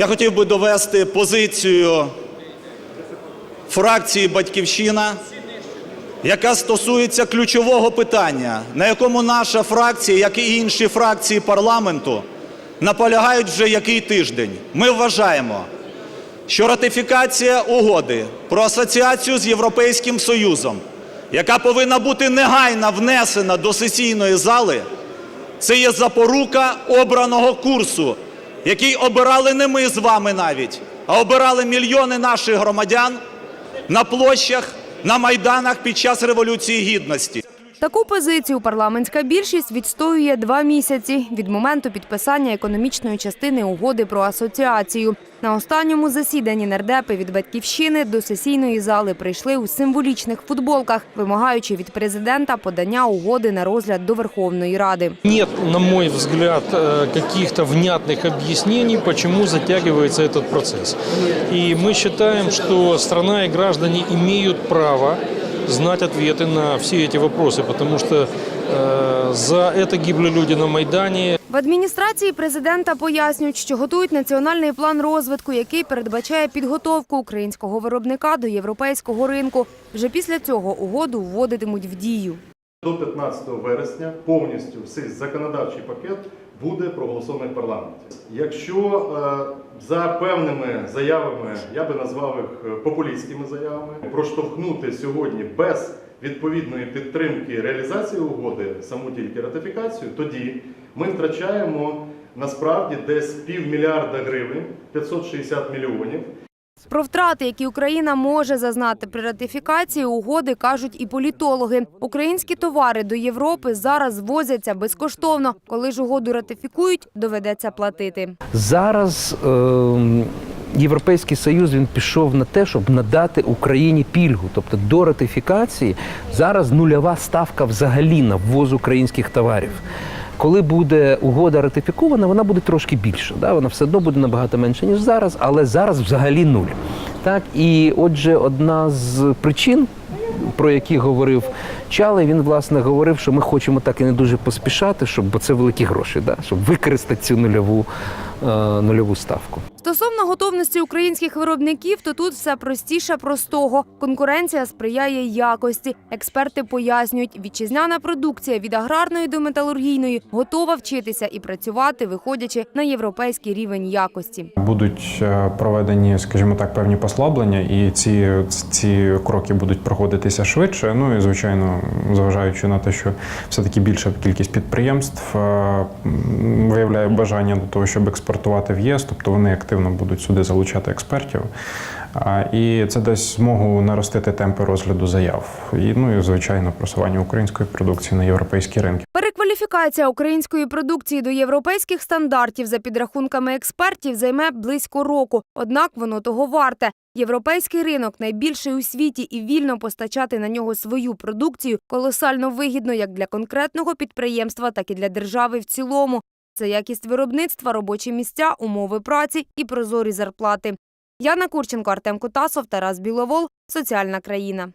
Я хотів би довести позицію фракції Батьківщина, яка стосується ключового питання, на якому наша фракція, як і інші фракції парламенту, наполягають вже який тиждень. Ми вважаємо, що ратифікація угоди про асоціацію з Європейським Союзом, яка повинна бути негайно внесена до сесійної зали, це є запорука обраного курсу, який обирали не ми з вами навіть, а обирали мільйони наших громадян на площах, на майданах під час Революції Гідності. Таку позицію парламентська більшість відстоює два місяці від моменту підписання економічної частини угоди про асоціацію. На останньому засіданні нардепи від батьківщини до сесійної зали прийшли у символічних футболках, вимагаючи від президента подання угоди на розгляд до Верховної Ради. Нет, на мой взгляд, э, каких-то внятных объяснений, почему затягивается этот процесс. И мы считаем, что страна и граждане имеют право знать ответы на все эти вопросы, потому что э, за это гибли люди на Майдане, В адміністрації президента пояснюють, що готують національний план розвитку, який передбачає підготовку українського виробника до європейського ринку. Вже після цього угоду вводитимуть в дію. До 15 вересня повністю весь законодавчий пакет буде проголосований в парламенті. Якщо е, за певними заявами, я би назвав їх е, популістськими заявами, проштовхнути сьогодні без відповідної підтримки реалізації угоди саму тільки ратифікацію, тоді ми втрачаємо насправді десь півмільярда гривень, 560 мільйонів. Про втрати, які Україна може зазнати при ратифікації угоди, кажуть і політологи. Українські товари до Європи зараз возяться безкоштовно. Коли ж угоду ратифікують, доведеться платити. Зараз е, Європейський Союз він пішов на те, щоб надати Україні пільгу. Тобто до ратифікації зараз нульова ставка взагалі на ввоз українських товарів. Коли буде угода ратифікована, вона буде трошки більша. Да? Вона все одно буде набагато менше, ніж зараз, але зараз взагалі нуль. Так, і отже, одна з причин, про які говорив Чалий, він власне говорив, що ми хочемо так і не дуже поспішати, щоб бо це великі гроші, да? щоб використати цю нульову, е, нульову ставку. Стосовно готовності українських виробників, то тут все простіше простого. Конкуренція сприяє якості. Експерти пояснюють, вітчизняна продукція від аграрної до металургійної готова вчитися і працювати, виходячи на європейський рівень якості. Будуть е, проведені, скажімо так, певні послаблення, і ці, ці кроки будуть проходитися швидше. Ну і звичайно, зважаючи на те, що все-таки більша кількість підприємств е, виявляє бажання до того, щоб експортувати в ЄС, тобто вони активно будуть сюди залучати експертів. І це дасть змогу наростити темпи розгляду заяв. І ну і звичайно просування української продукції на європейські ринки. Перекваліфікація української продукції до європейських стандартів за підрахунками експертів займе близько року. Однак воно того варте. Європейський ринок найбільший у світі, і вільно постачати на нього свою продукцію колосально вигідно як для конкретного підприємства, так і для держави в цілому. Це якість виробництва, робочі місця, умови праці і прозорі зарплати. Яна Курченко, Артем Кутасов, Тарас Біловол. Соціальна країна.